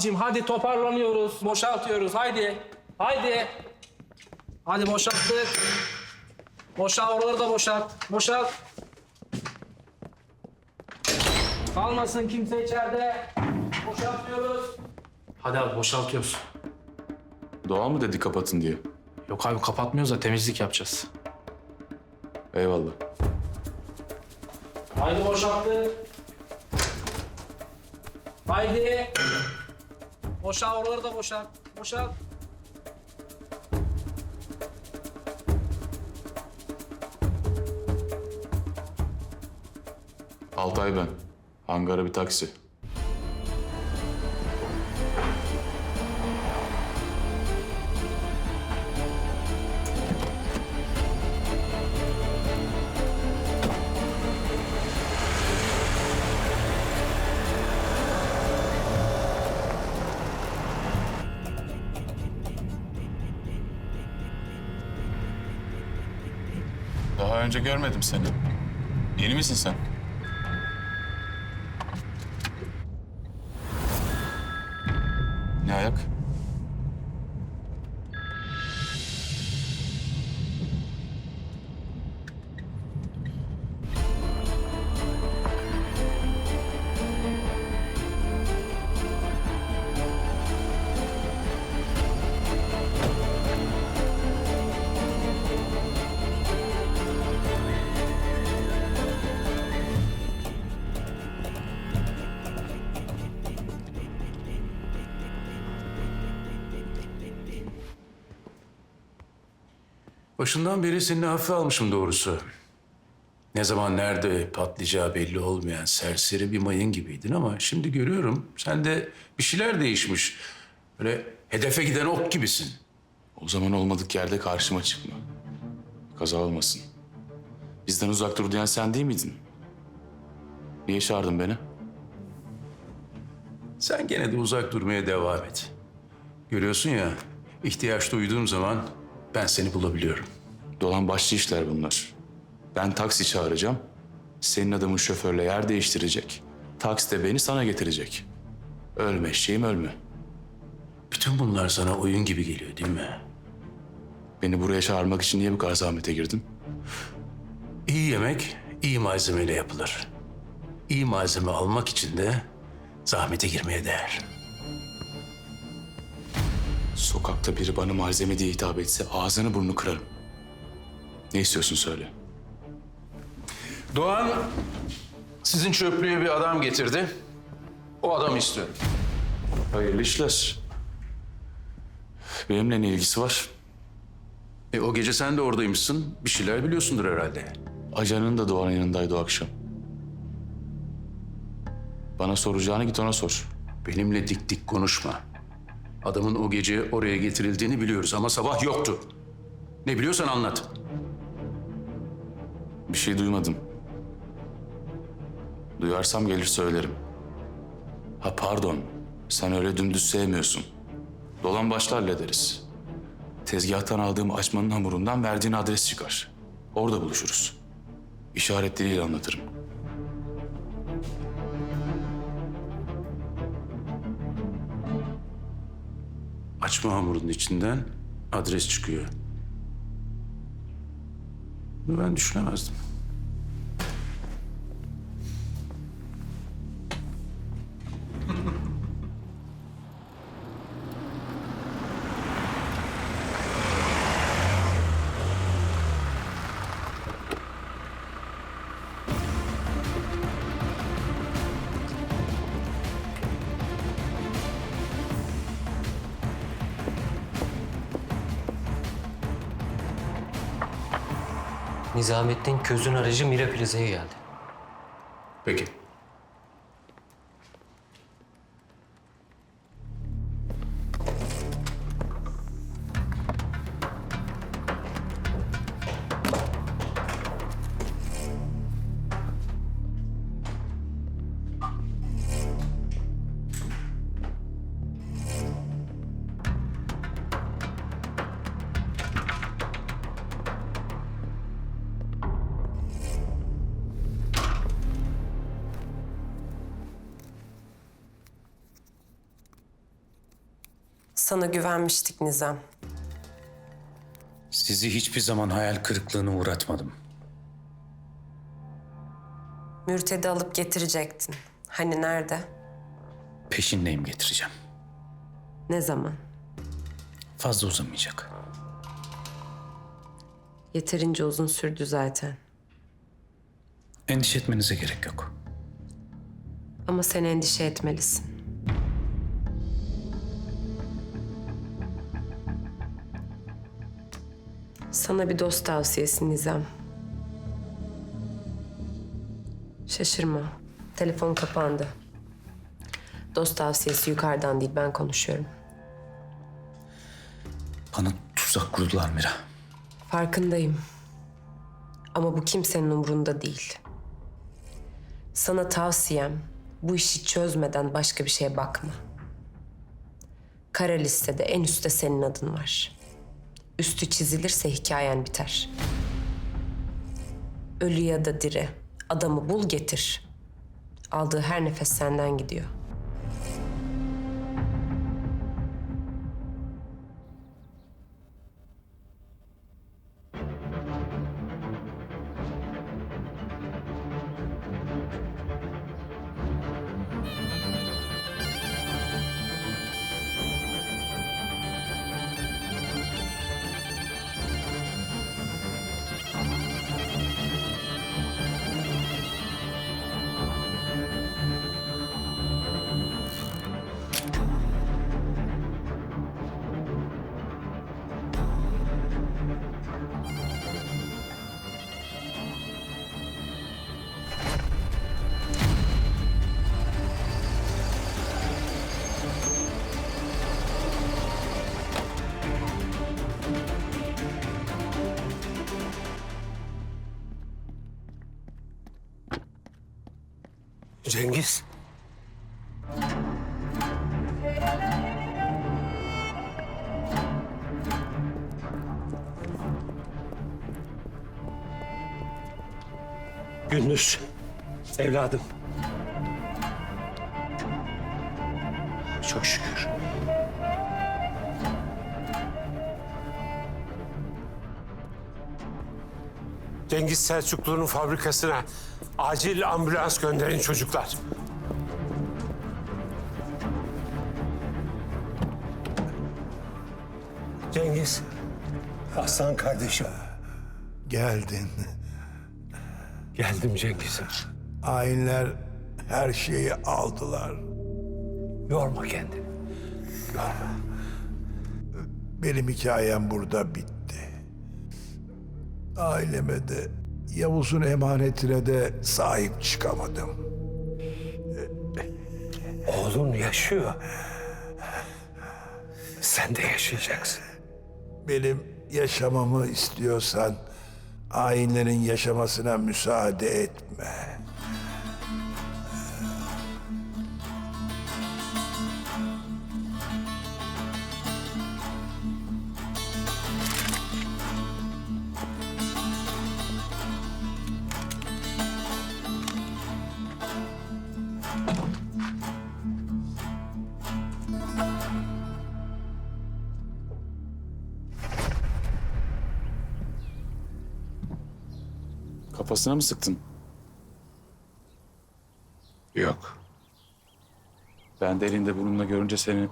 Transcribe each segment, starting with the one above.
Abicim hadi toparlanıyoruz. Boşaltıyoruz. Haydi. Haydi. Hadi boşalttık. Boşalt oraları da boşalt. Boşalt. Kalmasın kimse içeride. Boşaltıyoruz. Hadi abi boşaltıyoruz. Doğal mı dedi kapatın diye? Yok abi kapatmıyoruz da temizlik yapacağız. Eyvallah. Haydi boşalttık. Haydi. Boşalt oraları da boşalt. Boşalt. Altay ben. Hangara bir taksi. Daha önce görmedim seni. Yeni misin sen? Ne ayak? Başından beri seni hafife almışım doğrusu. Ne zaman nerede patlayacağı belli olmayan serseri bir mayın gibiydin ama şimdi görüyorum sende bir şeyler değişmiş. Böyle hedefe giden ok gibisin. O zaman olmadık yerde karşıma çıkma. Kaza olmasın. Bizden uzak dur diyen sen değil miydin? Niye çağırdın beni? Sen gene de uzak durmaya devam et. Görüyorsun ya ihtiyaç duyduğum zaman ben seni bulabiliyorum. Dolan başlı işler bunlar. Ben taksi çağıracağım. Senin adamın şoförle yer değiştirecek. Taksi de beni sana getirecek. Ölme eşeğim ölme. Bütün bunlar sana oyun gibi geliyor değil mi? Beni buraya çağırmak için niye bu kadar zahmete girdin? İyi yemek iyi malzemeyle yapılır. İyi malzeme almak için de zahmete girmeye değer. Sokakta biri bana malzeme diye hitap etse ağzını burnunu kırarım. Ne istiyorsun söyle. Doğan sizin çöplüğe bir adam getirdi. O adamı istiyorum. Hayırlı işler. Benimle ne ilgisi var? E, o gece sen de oradaymışsın. Bir şeyler biliyorsundur herhalde. Ajanın da Doğan'ın yanındaydı o akşam. Bana soracağını git ona sor. Benimle dik dik konuşma. Adamın o gece oraya getirildiğini biliyoruz ama sabah yoktu. Ne biliyorsan anlat. Bir şey duymadım. Duyarsam gelir söylerim. Ha pardon, sen öyle dümdüz sevmiyorsun. Dolan başla hallederiz. Tezgahtan aldığım açmanın hamurundan verdiğin adres çıkar. Orada buluşuruz. İşaretleriyle anlatırım. Açma hamurun içinden adres çıkıyor. Bunu ben düşünemezdim. Nizamettin Köz'ün aracı Mira Plaza'ya geldi. Peki. Sana güvenmiştik Nizam. Sizi hiçbir zaman hayal kırıklığına uğratmadım. Mürted'i alıp getirecektin. Hani nerede? Peşindeyim getireceğim. Ne zaman? Fazla uzamayacak. Yeterince uzun sürdü zaten. Endişe etmenize gerek yok. Ama sen endişe etmelisin. Sana bir dost tavsiyesi Nizam. Şaşırma. Telefon kapandı. Dost tavsiyesi yukarıdan değil, ben konuşuyorum. Bana tuzak kurdular Mira. Farkındayım. Ama bu kimsenin umurunda değil. Sana tavsiyem bu işi çözmeden başka bir şeye bakma. Kara listede en üstte senin adın var. Üstü çizilirse hikayen biter. Ölü ya da diri adamı bul getir. Aldığı her nefes senden gidiyor. Cengiz. Gündüz. Evladım. Çok şükür. Cengiz Selçuklu'nun fabrikasına acil ambulans gönderin çocuklar. Cengiz. Aslan kardeşim. Geldin. Geldim Cengiz'im. Hainler her şeyi aldılar. Yorma kendini. Benim hikayem burada bitti. Aileme de, Yavuz'un emanetine de sahip çıkamadım. Oğlun yaşıyor. Sen de yaşayacaksın. Benim yaşamamı istiyorsan hainlerin yaşamasına müsaade etme. Kafasına mı sıktın? Yok. Ben de elinde bununla görünce seni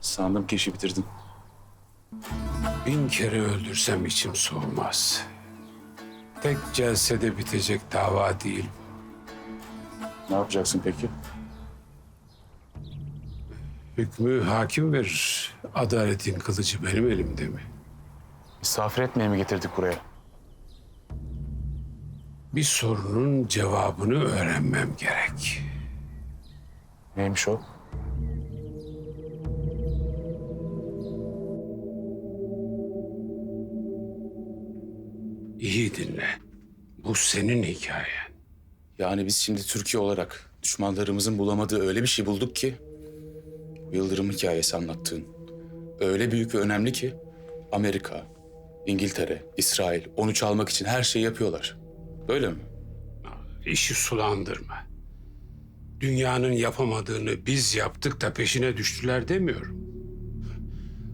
sandım ki işi bitirdin. Bin kere öldürsem içim soğumaz. Tek celsede bitecek dava değil. Ne yapacaksın peki? Hükmü hakim verir. Adaletin kılıcı benim elimde mi? Misafir etmeye mi getirdik buraya? Bir sorunun cevabını öğrenmem gerek. Neymiş o? İyi dinle. Bu senin hikayen. Yani biz şimdi Türkiye olarak düşmanlarımızın bulamadığı öyle bir şey bulduk ki... Yıldırım hikayesi anlattığın. Öyle büyük ve önemli ki Amerika, İngiltere, İsrail onu çalmak için her şeyi yapıyorlar. Öyle mi? İşi sulandırma. Dünyanın yapamadığını biz yaptık da peşine düştüler demiyorum.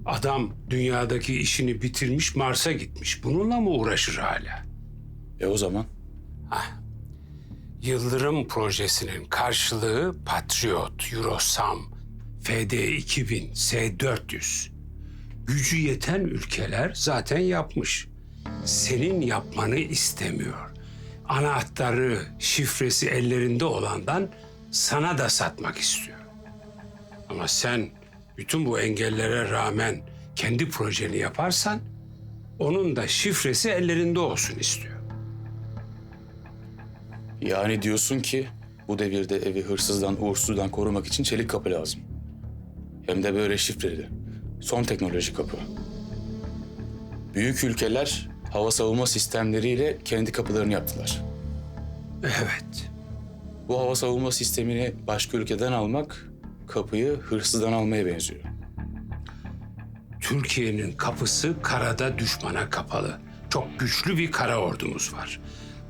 Adam dünyadaki işini bitirmiş Mars'a gitmiş. Bununla mı uğraşır hala? E o zaman? Yıldırım projesinin karşılığı Patriot, Eurosam, FD2000, S400. Gücü yeten ülkeler zaten yapmış. Senin yapmanı istemiyor. Anahtarı, şifresi ellerinde olandan sana da satmak istiyor. Ama sen bütün bu engellere rağmen kendi projeni yaparsan onun da şifresi ellerinde olsun istiyor. Yani diyorsun ki bu devirde evi hırsızdan, uğursuzdan korumak için çelik kapı lazım. Hem de böyle şifreli. Son teknoloji kapı. Büyük ülkeler hava savunma sistemleriyle kendi kapılarını yaptılar. Evet. Bu hava savunma sistemini başka ülkeden almak kapıyı hırsızdan almaya benziyor. Türkiye'nin kapısı karada düşmana kapalı. Çok güçlü bir kara ordumuz var.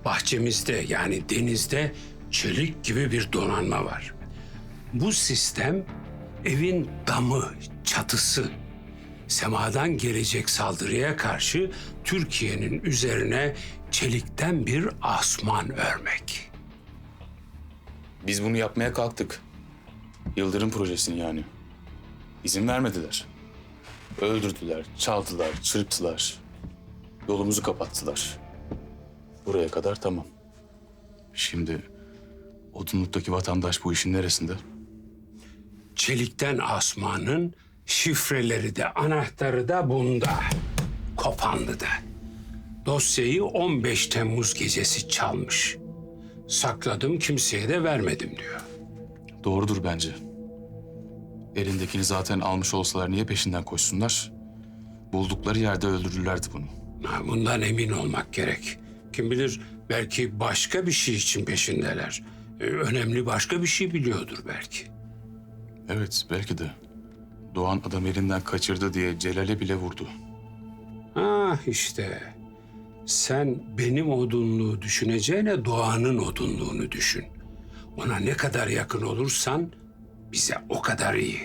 Bahçemizde yani denizde çelik gibi bir donanma var. Bu sistem evin damı, çatısı. Semadan gelecek saldırıya karşı Türkiye'nin üzerine çelikten bir asman örmek. Biz bunu yapmaya kalktık. Yıldırım projesini yani. İzin vermediler. Öldürdüler, çaldılar, çırptılar. Yolumuzu kapattılar. Buraya kadar tamam. Şimdi Odunluk'taki vatandaş bu işin neresinde? Çelikten asmanın şifreleri de anahtarı da bunda. Kopanlı'da. Dosyayı 15 Temmuz gecesi çalmış. Sakladım kimseye de vermedim diyor. Doğrudur bence. Elindekini zaten almış olsalar niye peşinden koşsunlar? Buldukları yerde öldürürlerdi bunu. Ha, Bundan emin olmak gerek. Kim bilir belki başka bir şey için peşindeler. Ee, önemli başka bir şey biliyordur belki. Evet, belki de. Doğan adam elinden kaçırdı diye Celal'e bile vurdu. Ha işte. Sen benim odunluğu düşüneceğine doğanın odunluğunu düşün. Ona ne kadar yakın olursan bize o kadar iyi.